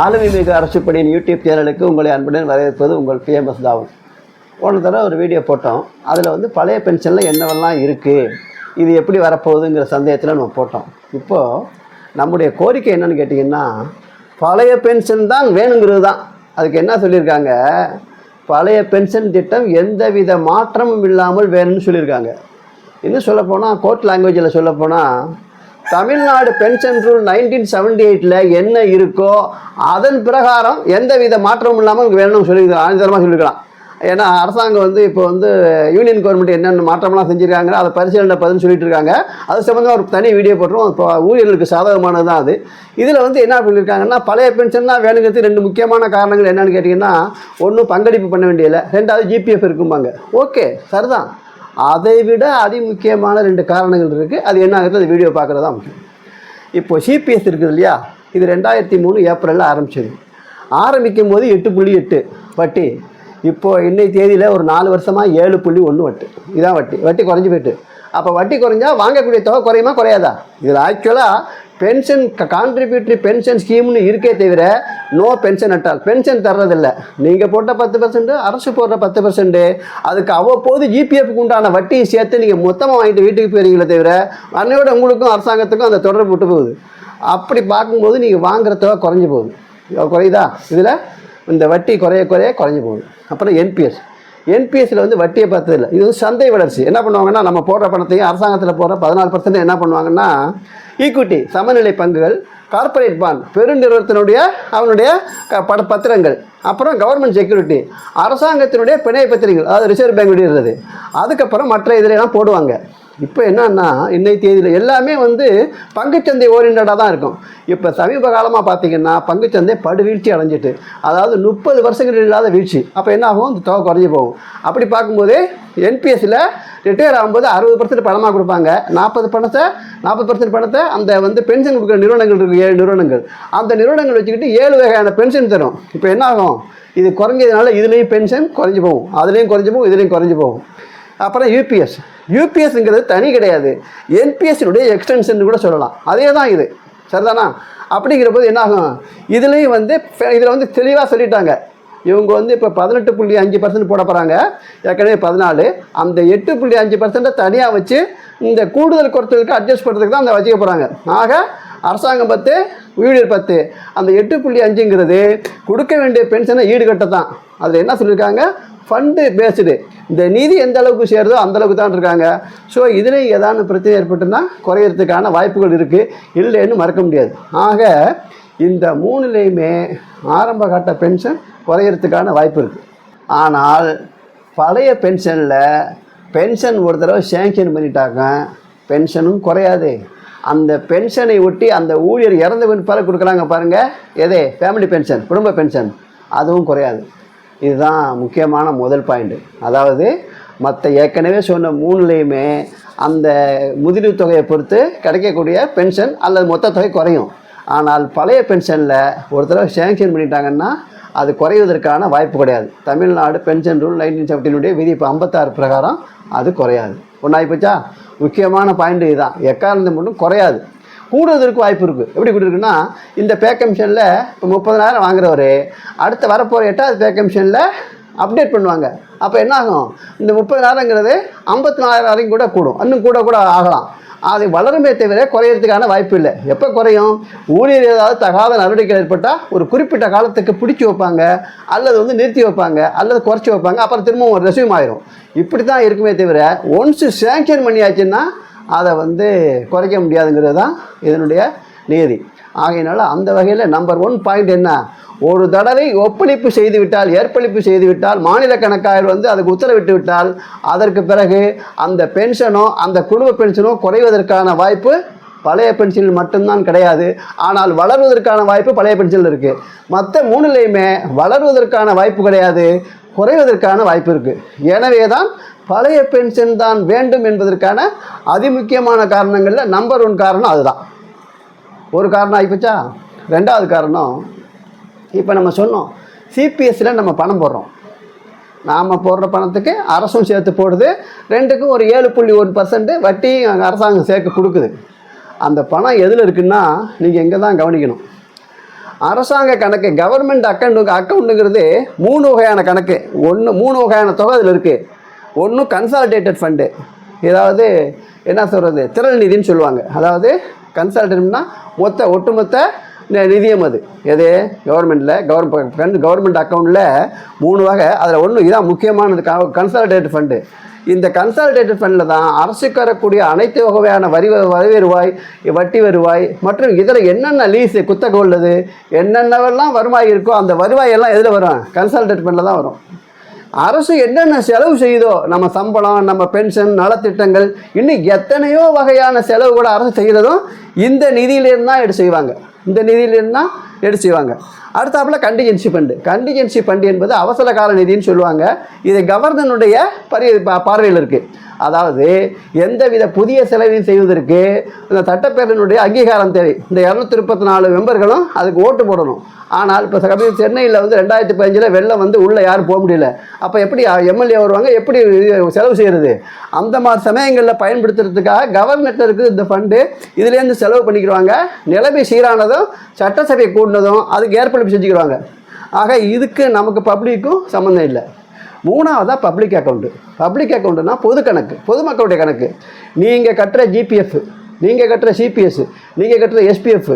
ஆளுமை மிகு அரசுப்படியின் யூடியூப் சேனலுக்கு உங்களை அன்புடன் வரவேற்பது உங்கள் பிஎம்எஸ் தாவன் போன தடவை ஒரு வீடியோ போட்டோம். அதில் வந்து பழைய பென்ஷனில் என்னவெல்லாம் இருக்குது இது எப்படி வரப்போகுதுங்கிற சந்தேகத்தில் நம்ம போட்டோம். இப்போது நம்முடைய கோரிக்கை என்னென்னு கேட்டிங்கன்னா பழைய பென்ஷன் தான் வேணுங்கிறது தான் அதுக்கு என்ன சொல்லியிருக்காங்க? பழைய பென்ஷன் திட்டம் எந்தவித மாற்றமும் இல்லாமல் வேணும்னு சொல்லியிருக்காங்க. இன்னும் சொல்லப்போனால் கோர்ட் லாங்குவேஜில் சொல்லப்போனால் Tamil Nadu pension rule nineteen seventy எயிட்டில் என்ன இருக்கோ அதன் பிரகாரம் எந்தவித மாற்றமும் இல்லாமல் வேணும்னு சொல்லியிருக்கலாம் ஆணித்தரமாக சொல்லியிருக்கலாம் ஏன்னா அரசாங்கம் வந்து இப்போ வந்து யூனியன் கவர்மெண்ட் என்னென்ன மாற்றம்லாம் செஞ்சுருக்காங்க அதை பரிசீலனை பதில் சொல்லிட்டு இருக்காங்க அது சம்மந்தமாக ஒரு தனி வீடியோ போட்டுரும் இப்போ ஊழியர்களுக்கு சாதகமானது தான் அது. இதில் வந்து என்ன பண்ணியிருக்காங்கன்னா பழைய பென்ஷன் தான் வேணுங்கிறது ரெண்டு முக்கியமான காரணங்கள் என்னென்னு கேட்டிங்கன்னா ஒன்றும் பங்களிப்பு பண்ண வேண்டியதில்லை. ரெண்டாவது ஜிபிஎஃப் இருக்கும்பாங்க. ஓகே சரிதான். அதை விட அதிமுக்கியமான ரெண்டு காரணங்கள் இருக்குது அது என்ன ஆகுது? அது வீடியோ பார்க்குறது தான் முக்கியம். இப்போ சிபிஎஸ் இருக்குது இல்லையா? இது ரெண்டாயிரத்தி மூணு ஏப்ரலில் ஆரம்பிச்சது. ஆரம்பிக்கும் போது எட்டு புள்ளி எட்டு வட்டி. இப்போது இன்னை தேதியில் ஒரு நாலு வருஷமாக ஏழு புள்ளி ஒன்று வட்டி. இதான் வட்டி. வட்டி குறைஞ்சி போயிட்டு. அப்போ வட்டி குறைஞ்சா வாங்கக்கூடிய தொகை குறையுமா குறையாதா? இதில் ஆக்சுவலாக பென்ஷன் கான்ட்ரிபியூட்டரி பென்ஷன் ஸ்கீம்னு இருக்கே தவிர no pension at all pension தர்றதில்லை. நீங்கள் போட்ட பத்து பர்சன்ட்டு அரசு போடுற பத்து பர்சன்ட்டு அதுக்கு அவ்வப்போது ஜிபிஎஃப்க்கு உண்டான வட்டியை சேர்த்து நீங்கள் மொத்தமாக வாங்கிட்டு வீட்டுக்கு போயிருங்களே தவிர அன்னையோட உங்களுக்கும் அரசாங்கத்துக்கும் அந்த தொடர்பு விட்டு போகுது. அப்படி பார்க்கும்போது நீங்கள் வாங்குற தொகை குறைஞ்சி போகுது. குறையுதா? இதில் இந்த வட்டி குறைய குறைய குறைஞ்சி போகுது. அப்புறம் என்பிஎஸ் என்பிஎஸ்சில் வந்து வட்டியை பார்த்தது இல்லை. இது வந்து சந்தை வளர்ச்சி. என்ன பண்ணுவாங்கன்னா நம்ம போடுற பணத்தையும் அரசாங்கத்தில் போடுற பதினாலு பர்சன்ட் என்ன பண்ணுவாங்கன்னா ஈக்விட்டி சமநிலை பங்குகள் கார்ப்பரேட் பாண்ட் பெருநிறுவனத்தினுடைய அவனுடைய க பட பத்திரங்கள் அப்புறம் கவர்மெண்ட் செக்யூரிட்டி அரசாங்கத்தினுடைய பிணை பத்திரங்கள் அதாவது ரிசர்வ் பேங்க் வெளியிடுறது அதுக்கப்புறம் மற்ற இதிலெல்லாம் போடுவாங்க. இப்போ என்னன்னா இன்னை தேதியில் எல்லாமே வந்து பங்குச்சந்தை ஓரியன்டாக தான் இருக்கும். இப்போ சமீப காலமாக பார்த்தீங்கன்னா பங்குச்சந்தை படுவீழ்ச்சி அடைஞ்சிட்டு அதாவது முப்பது வருஷங்கள் இல்லாத வீழ்ச்சி. அப்போ என்ன ஆகும்? இந்த தொகை குறைஞ்சி போகும். அப்படி பார்க்கும்போது என்பிஎஸ்சில் ரிட்டையர் ஆகும்போது அறுபது பர்சன்ட் பணமாக கொடுப்பாங்க. நாற்பது பணத்தை நாற்பது பர்சன்ட் பணத்தை அந்த வந்து பென்ஷன் கொடுக்குற நிறுவனங்கள் இருக்குது ஏழு நிறுவனங்கள். அந்த நிறுவனங்கள் வச்சுக்கிட்டு ஏழு வகையான பென்ஷன் தரும். இப்போ என்ன ஆகும்? இது குறைஞ்சதுனால இதுலேயும் பென்ஷன் குறைஞ்சி போகும். அதுலேயும் குறைஞ்சி போகும் இதுலேயும் குறைஞ்சி போகும். அப்புறம் யூபிஎஸ் யூபிஎஸ்ங்கிறது தனி கிடையாது. என்பிஎஸ்னுடைய எக்ஸ்டென்ஷன் கூட சொல்லலாம். அதே தான் இது. சரிதானா? அப்படிங்கிற போது என்னாகும் இதுலேயும் வந்து இதில் வந்து தெளிவாக சொல்லிட்டாங்க. இவங்க வந்து இப்போ பதினெட்டு புள்ளி அஞ்சு பர்சன்ட் போட போகிறாங்க ஏற்கனவே பதினாலு. அந்த எட்டு புள்ளி அஞ்சு பர்சன்ட்டை தனியாக வச்சு இந்த கூடுதல் குறைச்சலுக்கு அட்ஜஸ்ட் பண்ணுறதுக்கு தான் அந்த வச்சுக்க போகிறாங்க ஆக அரசாங்கம் பத்து வீடு பத்து அந்த எட்டு புள்ளி அஞ்சுங்கிறது கொடுக்க வேண்டிய பென்ஷனை ஈடுகட்ட தான் அதில் என்ன சொல்லியிருக்காங்க ஃபண்டு பேஸ்டு இந்த நிதி எந்த அளவுக்கு சேருதோ அந்த அளவுக்கு தான் இருக்காங்க. ஸோ இதில் ஏதாவது பிரச்சனை ஏற்பட்டுன்னா குறையிறதுக்கான வாய்ப்புகள் இருக்குது இல்லைன்னு மறக்க முடியாது. ஆக இந்த மூணுலேயுமே ஆரம்ப கட்ட பென்ஷன் குறையிறதுக்கான வாய்ப்பு இருக்குது ஆனால் பழைய பென்ஷனில் பென்ஷன் ஒரு தடவை சேங்ஷன் பண்ணிட்டாக்க பென்ஷனும் குறையாது. அந்த பென்ஷனை ஒட்டி அந்த ஊழியர் இறந்த பிற்பாடு கொடுக்குறாங்க பாருங்கள் எதே? ஃபேமிலி பென்ஷன் குடும்ப பென்ஷன் அதுவும் குறையாது. இதுதான் முக்கியமான முதல் பாயிண்ட்டு அதாவது மற்ற ஏற்கனவே சொன்ன மூணுலேயுமே அந்த முதிர்வு தொகையை பொறுத்து கிடைக்கக்கூடிய பென்ஷன் அல்லது மொத்த தொகை குறையும். ஆனால் பழைய பென்ஷனில் ஒரு தடவை சேங்ஷன் பண்ணிட்டாங்கன்னா அது குறைவதற்கான வாய்ப்பு கிடையாது. தமிழ்நாடு பென்ஷன் ரூல் நைன்டீன் செவன்டீனுடைய விதி இப்போ ஐம்பத்தாறு பிரகாரம் அது குறையாது. ஒன்றாகி போச்சா முக்கியமான பாயிண்ட் இதுதான். எக்காரணம் மட்டும் குறையாது. கூடுறதுக்கு வாய்ப்பு இருக்குது எப்படி கூட்டிருக்குன்னா இந்த பே கமிஷனில் இப்போ முப்பதனாயிரம் வாங்குறவர் அடுத்த வரப்போகிற எட்டாவது பே கமிஷனில் அப்டேட் பண்ணுவாங்க. அப்போ என்ன ஆகும்? இந்த முப்பதனாயிரங்கிறது ஐம்பத்தி நாலாயிரம் வரைக்கும் கூட கூடும். இன்னும் கூட கூட ஆகலாம். அது வளருமே தவிர குறையிறதுக்கான வாய்ப்பு இல்லை. எப்போ குறையும்? ஊழியர் ஏதாவது தகாத நடவடிக்கை ஏற்பட்டால் ஒரு குறிப்பிட்ட காலத்துக்கு பிடிச்சி வைப்பாங்க அல்லது வந்து நிறுத்தி வைப்பாங்க அல்லது குறைச்சி வைப்பாங்க அப்புறம் திரும்பவும் ஒரு ரெசியூம் ஆயிரும். இப்படி தான் இருக்குமே தவிர ஒன்ஸ் சேங்ஷன் பண்ணியாச்சுன்னா அதை வந்து குறைக்க முடியாதுங்கிறது தான் இதனுடைய நியதி. ஆகையினால அந்த வகையில் நம்பர் ஒன் பாயிண்ட் என்ன? ஒரு தடவை ஒப்பளிப்பு செய்துவிட்டால் ஏற்பளிப்பு செய்துவிட்டால் மாநில கணக்காயர் வந்து அதுக்கு உத்தரவிட்டு விட்டால் அதற்கு பிறகு அந்த பென்ஷனோ அந்த குடும்ப பென்ஷனோ குறைவதற்கான வாய்ப்பு பழைய பென்ஷனில் மட்டும்தான் கிடையாது. ஆனால் வளர்வதற்கான வாய்ப்பு பழைய பென்ஷனில் இருக்குது மற்ற மூணுலேயுமே வளர்வதற்கான வாய்ப்பு கிடையாது குறைவதற்கான வாய்ப்பு இருக்குது எனவே தான் பழைய பென்ஷன் தான் வேண்டும் என்பதற்கான அதிமுக்கியமான காரணங்களில் நம்பர் ஒன் காரணம் அதுதான். ஒரு காரணம் ஆகிப்போச்சா ரெண்டாவது காரணம் இப்போ நம்ம சொன்னோம் சிபிஎஸ்சியில் நம்ம பணம் போடுறோம். நாம் போடுற பணத்துக்கு அரசும் சேர்த்து போடுது ரெண்டுக்கும் ஒரு ஏழு புள்ளி ஒரு பர்சன்ட் வட்டி அரசாங்கம் சேர்க்க கொடுக்குது. அந்த பணம் எதில் இருக்குன்னா நீங்கள் எங்கே தான் கவனிக்கணும். அரசாங்க கணக்கு கவர்மெண்ட் அக்கௌண்ட் அக்கௌண்ட்டுங்கிறது மூணு வகையான கணக்கு. ஒன்று மூணு வகையான தொகை அதில் இருக்குது ஒன்று கன்சாலிடேட்டட் ஃபண்டு ஏதாவது என்ன சொல்கிறது திரள் நிதின்னு சொல்லுவாங்க. அதாவது கன்சல்டன்ட்னா மொத்த ஒட்டுமொத்த நிதியம் அது. எது? கவர்மெண்ட்டில் கவர்மெண்ட் கவர்மெண்ட் அக்கௌண்ட்டில் மூணு வகை. அதில் ஒன்று இதான் முக்கியமானது. கன்சாலிடேட்டட் ஃபண்டு இந்த கன்சாலிடேட்டட் ஃபண்டில் தான் அரசுக்கு வரக்கூடிய அனைத்து வகையான வரி வரி வருவாய் வட்டி வருவாய் மற்றும் இதில் என்னென்ன லீஸு குத்தகை உள்ளது என்னென்னவெல்லாம் வருவாய் இருக்கோ அந்த வருவாய் எல்லாம் எதில் வரும்? கன்சாலிடேட் ஃபண்டில் தான் வரும். அரசு என்னென்ன செலவு செய்யுதோ நம்ம சம்பளம் நம்ம பென்ஷன் நலத்திட்டங்கள் இன்னும் எத்தனையோ வகையான செலவு கூட அரசு செய்கிறதும் இந்த நிதியிலேருந்து தான் எடுத்து செய்வாங்க. இந்த நிதியிலேருந்து தான் எடுத்து செய்வாங்க. அடுத்தாப்புல கண்டிஜென்சி ஃபண்டு கண்டிஜென்சி ஃபண்டு என்பது அவசர கால நிதின்னு சொல்லுவாங்க. இது கவர்னருடைய பரி பார்வையில் இருக்குது அதாவது எந்தவித புதிய செலவையும் செய்வதற்கு இந்த சட்டப்பேரவையினுடைய அங்கீகாரம் தேவை. இந்த இரநூத்தி முப்பத்தி நாலு மெம்பர்களும் அதுக்கு ஓட்டு போடணும். ஆனால் இப்போ கம்மி சென்னையில் வந்து ரெண்டாயிரத்தி பதினஞ்சில் வெள்ளம் வந்து உள்ளே யாரும் போக முடியல. அப்போ எப்படி எம்எல்ஏ வருவாங்க? எப்படி செலவு செய்கிறது அந்த மாதிரி சமயங்களில் பயன்படுத்துறதுக்காக கவர்மெண்ட்டில் இருக்குது இந்த ஃபண்டு இதுலேருந்து செலவு பண்ணிக்கிடுவாங்க. நிலைமை சீரானதும் சட்டசபை கூடினதும் அதுக்கு ஏற்படுத்தி செஞ்சுக்கிடுவாங்க. ஆக இதுக்கு நமக்கு பப்ளிக்கும் சம்மந்தம் இல்லை. மூணாவதாக பப்ளிக் அக்கௌண்ட்டு பப்ளிக் அக்கௌண்ட்டுனா பொது கணக்கு பொதுமக்களுடைய கணக்கு. நீங்கள் கட்டுற ஜிபிஎஃப் நீங்கள் கட்டுற சிபிஎஸ் நீங்கள் கட்டுற எஸ்பிஎஃப்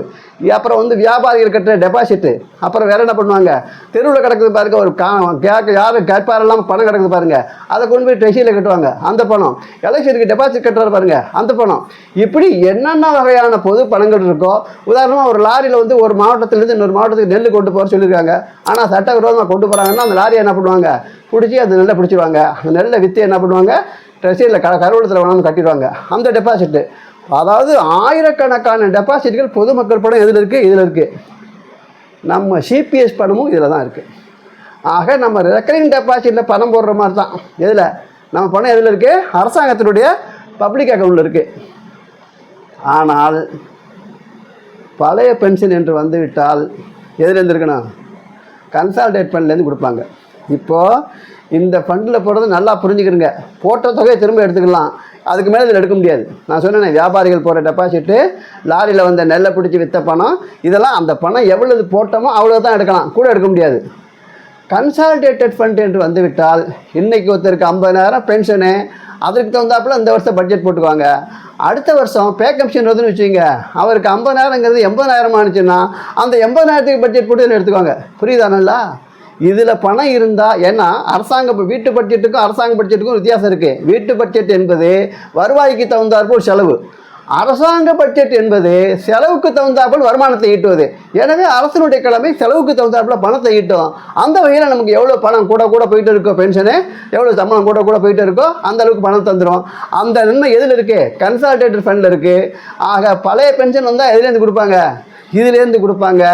அப்புறம் வந்து வியாபாரிகள் கட்டுற டெபாசிட்டு அப்புறம் வேறு என்ன பண்ணுவாங்க? தெருவில் கிடக்குது பாருங்க ஒரு கா கேட்க யாரும் கேட்பாரெல்லாம் பணம் கிடக்குது பாருங்க. அதை கொண்டு போய் ட்ரெஷரியில் கட்டுவாங்க. அந்த பணம். எலெக்ஷனுக்கு டெபாசிட் கட்டுறாரு பாருங்க அந்த பணம். இப்படி என்னென்ன வகையான பொது பணங்கள் இருக்கோ உதாரணமாக ஒரு லாரியில் வந்து ஒரு மாவட்டத்திலேருந்து இன்னொரு மாவட்டத்துக்கு நெல் கொண்டு போகிற சொல்லியிருக்காங்க. ஆனால் சட்டவிரோதமாக கொண்டு போகிறாங்கன்னா அந்த லாரியை என்ன பண்ணுவாங்க? பிடிச்சி அந்த நெல்லை பிடிச்சிருவாங்க. அந்த நெல்லை விற்று என்ன பண்ணுவாங்க? ட்ரெஷரியில் க கருவூலத்தில் வேணாலும் கட்டிடுவாங்க. அந்த டெபாசிட்டு அதாவது ஆயிரக்கணக்கான டெபாசிட்கள் பொதுமக்கள் பணம் எதில் இருக்குது இதில் இருக்குது நம்ம சிபிஎஸ் பணமும் இதில் தான் இருக்குது ஆக நம்ம ரெக்கரிங் டெபாசிட்டில் பணம் போடுற மாதிரி தான். எதில்? நம்ம பணம் எதில் இருக்குது அரசாங்கத்தினுடைய பப்ளிக் அக்கௌண்ட்டில் இருக்குது ஆனால் பழைய பென்ஷன் என்று வந்துவிட்டால் எதுலேருந்து இருக்கணும்? கன்சால்டேட் ஃபண்ட்லேருந்து கொடுப்பாங்க. இப்போது இந்த ஃபண்டில் போடுறது நல்லா புரிஞ்சுக்கிறங்க போட்ட தொகையை திரும்ப எடுத்துக்கலாம். அதுக்கு மேலே இதில் எடுக்க முடியாது. நான் சொன்னேனே வியாபாரிகள் போகிற டெபாசிட்டு லாரியில் வந்த நெல்லை பிடிச்சி விற்ற பணம் இதெல்லாம் அந்த பணம் எவ்வளவு போட்டோமோ அவ்வளோ தான் எடுக்கலாம். கூட எடுக்க முடியாது. கன்சாலிடேட்டட் ஃபண்ட் என்று வந்துவிட்டால் இன்றைக்கி ஒருத்தருக்கு ஐம்பதாயிரம் பென்ஷனு அதற்கு தகுந்தாப்புல இந்த வருஷம் பட்ஜெட் போட்டுக்குவாங்க. அடுத்த வருஷம் பே கமிஷன் வருதுன்னு வச்சுக்கோங்க அவருக்கு ஐம்பதாயிரங்கிறது எண்பதாயிரம் ஆனிச்சுன்னா அந்த எண்பதாயிரத்துக்கு பட்ஜெட் போட்டு எடுத்துக்குவாங்க. புரியுதானல்லா இதில் பணம் இருந்தால் ஏன்னா அரசாங்க இப்போ வீட்டு பட்ஜெட்டுக்கும் அரசாங்க பட்ஜெட்டுக்கும் வித்தியாசம் இருக்குது வீட்டு பட்ஜெட் என்பது வருவாய்க்கு தகுந்தாற்போல் செலவு. அரசாங்க பட்ஜெட் என்பது செலவுக்கு தகுந்தாப்புல வருமானத்தை ஈட்டுவது. எனவே அரசனுடைய கடமை செலவுக்கு தகுந்தாப்புல பணத்தை ஈட்டும். அந்த வகையில் நமக்கு எவ்வளோ பணம் கூட கூட போயிட்டு இருக்கோ பென்ஷனு எவ்வளோ சம்பளம் கூட கூட போயிட்டு இருக்கோ அந்த அளவுக்கு பணம் தந்துடும் அந்த நன்மை எதில் இருக்குது கன்சால்டேட்டட் ஃபண்டில் இருக்குது ஆக பழைய பென்ஷன் வந்தால் எதுலேருந்து கொடுப்பாங்க? இதுலேருந்து கொடுப்பாங்க.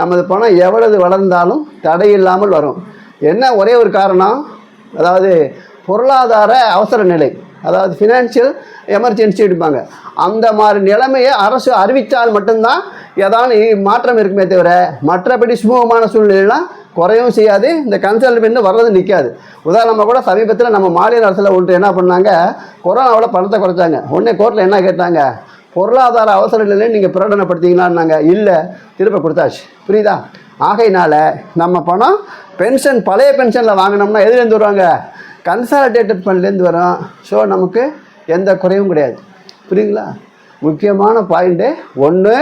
நமது பணம் எவ்வளவு வளர்ந்தாலும் தடை இல்லாமல் வரும். என்ன ஒரே ஒரு காரணம்? அதாவது பொருளாதார அவசர நிலை. அதாவது ஃபினான்ஷியல் எமர்ஜென்சி எடுப்பாங்க. அந்த மாதிரி நிலைமையை அரசு அறிவித்தால் மட்டும்தான் ஏதாவது மாற்றம் இருக்குமே தவிர மற்றபடி சுமூகமான சூழ்நிலைலாம் குறையவும் செய்யாது. இந்த கன்சல்மெண்ட் வர்றது நிற்காது. உதாரணமாக கூட சமீபத்தில் நம்ம மாநில அரசில் ஒன்று என்ன பண்ணாங்க? கொரோனாவில் பணத்தை குறைச்சாங்க. உடனே கோர்ட்டில் என்ன கேட்டாங்க? பொருளாதார அவசர நிலையில் நீங்கள் பிரகடனப்படுத்திங்களான்னாங்க. இல்லை திரும்ப கொடுத்தாச்சு. புரியுதா? ஆகையினால நம்ம பணம் பென்ஷன் பழைய பென்ஷனில் வாங்கினோம்னா எதுலேருந்து வருவாங்க? கன்சாலிடேட்டட் ஃபண்ட்லேருந்து வரும். ஸோ நமக்கு எந்த குறையும் கிடையாது. புரியுங்களா? முக்கியமான பாயிண்ட்டு ஒன்று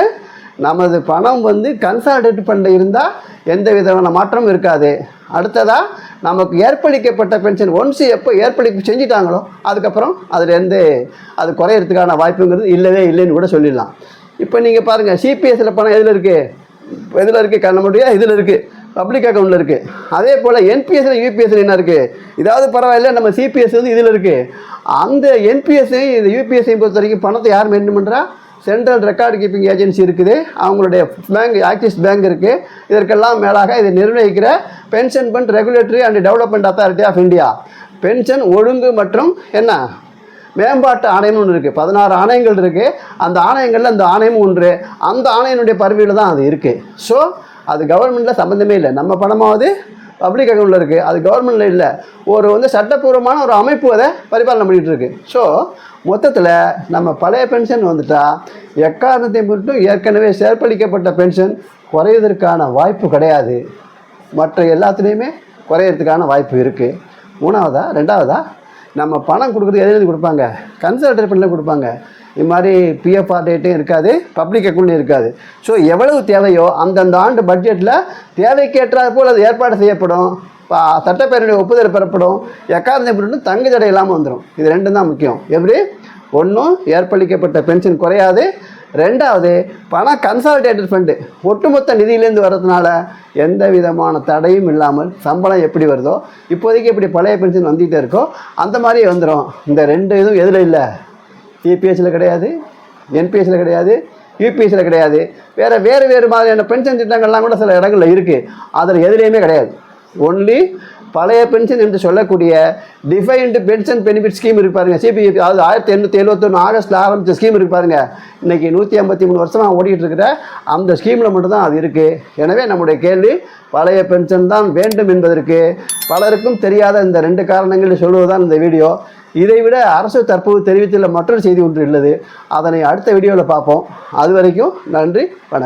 நமது பணம் வந்து கன்சாலிடேட் ஃபண்டு இருந்தால் எந்த விதமான மாற்றமும் இருக்காது. அடுத்ததாக நமக்கு ஏற்பளிக்கப்பட்ட பென்ஷன் ஒன்ஸ் எப்போ ஏற்பளிப்பு செஞ்சிட்டாங்களோ அதுக்கப்புறம் அதுலேருந்து அது குறையிறதுக்கான வாய்ப்புங்கிறது இல்லவே இல்லைன்னு கூட சொல்லிடலாம். இப்போ நீங்கள் பாருங்கள் சிபிஎஸ்சில் பணம் எதில் இருக்குது எதில் இருக்குது நம்மளுடைய இதில் இருக்குது பப்ளிக் அக்கௌண்ட்டில் இருக்குது அதே போல் என்பிஎஸ்சில் யூபிஎஸ்சில் என்ன இருக்குது இதாவது பரவாயில்ல நம்ம சிபிஎஸ் வந்து இதில் இருக்குது அந்த என்பிஎஸ்ஐ இந்த யூபிஎஸ்ஐ பொறுத்த வரைக்கும் பணத்தை யார் மெயின்டைன் பண்ணுறா சென்ட்ரல் ரெக்கார்டு கீப்பிங் ஏஜென்சி இருக்குது. அவங்களுடைய பேங்க் ஆக்சிஸ் பேங்க் இருக்குது இதற்கெல்லாம் மேலாக இதை நிர்ணயிக்கிற pension fund regulatory and development authority of India pension ஒழுங்கு மற்றும் என்ன? மேம்பாட்டு ஆணையம்னு ஒன்று இருக்குது பதினாறு ஆணையங்கள் இருக்குது அந்த ஆணையங்களில் அந்த ஆணையமும் ஒன்று. அந்த ஆணையனுடைய பதவியில் தான் அது இருக்குது ஸோ அது கவர்மெண்ட்டில் சம்மந்தமே இல்லை. நம்ம பணமாவது பப்ளிக் அக்கௌண்ட்டில் இருக்குது அது கவர்மெண்ட்டில் இல்லை. ஒரு வந்து சட்டப்பூர்வமான ஒரு அமைப்பு அதை பரிபாலனை பண்ணிகிட்டு இருக்கு. ஸோ மொத்தத்தில் நம்ம பழைய பென்ஷன் வந்துட்டால் எக்காரணத்தை மட்டும் ஏற்கனவே சேர்ப்பளிக்கப்பட்ட பென்ஷன் குறைவதற்கான வாய்ப்பு கிடையாது. மற்ற எல்லாத்துலேயுமே குறையிறதுக்கான வாய்ப்பு இருக்குது மூணாவதா? ரெண்டாவதா? நம்ம பணம் கொடுக்குறது எது எழுதி கொடுப்பாங்க? கன்சல்டேட் பண்ணல கொடுப்பாங்க. இது மாதிரி பிஎஃப் டேட்டும் இருக்காது பப்ளிக் அக்கௌண்ட்டும் இருக்காது. ஸோ எவ்வளவு தேவையோ அந்தந்த ஆண்டு பட்ஜெட்டில் தேவைக்கேற்றாற் போல் அது ஏற்பாடு செய்யப்படும். இப்போ சட்டப்பேரவையுடைய ஒப்புதல் பெறப்படும். எக்காரணம் பண்ணி தங்கு தடை இல்லாமல் வந்துடும் இது ரெண்டும் தான் முக்கியம். எப்படி? ஒன்றும் ஏற்பளிக்கப்பட்ட பென்ஷன் குறையாது. ரெண்டாவது பணம் கன்சாலிடேட்டட் ஃபண்டு ஒட்டுமொத்த நிதியிலேருந்து வர்றதுனால எந்த விதமான தடையும் இல்லாமல் சம்பளம் எப்படி வருதோ இப்போதைக்கு எப்படி பழைய பென்ஷன் வந்துகிட்டே இருக்கோ அந்த மாதிரியே வந்துடும் இந்த ரெண்டு இதுவும் எதில் இல்லை? இபிஎஸ்சில் கிடையாது என்பிஎஸ்சில் கிடையாது யூபிஎஸ்சில் கிடையாது. வேறு வேறு வேறு மாதிரியான பென்ஷன் திட்டங்கள்லாம் கூட சில இடங்களில் இருக்குது அதில் எதுலேயுமே கிடையாது. ஒன்லி பழைய பென்ஷன் என்று சொல்லக்கூடிய டிஃபைன்டு பென்ஷன் பெனிஃபிட் ஸ்கீம் இருக்கு பாருங்க. சிபிஎஃப் அதாவது ஆயிரத்தி எண்ணூற்றி எழுபத்தொன்று ஆகஸ்ட்டில் ஆரம்பித்த ஸ்கீம் இருக்கு பாருங்க. இன்னைக்கு நூற்றி ஐம்பத்தி மூணு வருஷமாக ஓடிட்டு இருக்கிற அந்த ஸ்கீமில் மட்டும்தான் அது இருக்குது எனவே நம்முடைய கேள்வி பழைய பென்ஷன் தான் வேண்டும் என்பதற்கு பலருக்கும் தெரியாத இந்த ரெண்டு காரணங்கள் சொல்வது தான் இந்த வீடியோ இதை விட அரசு தற்போது தெரிவித்துள்ள மற்றொரு செய்தி ஒன்று உள்ளது. அதனை அடுத்த வீடியோவில் பார்ப்போம். அது வரைக்கும் நன்றி வணக்கம்.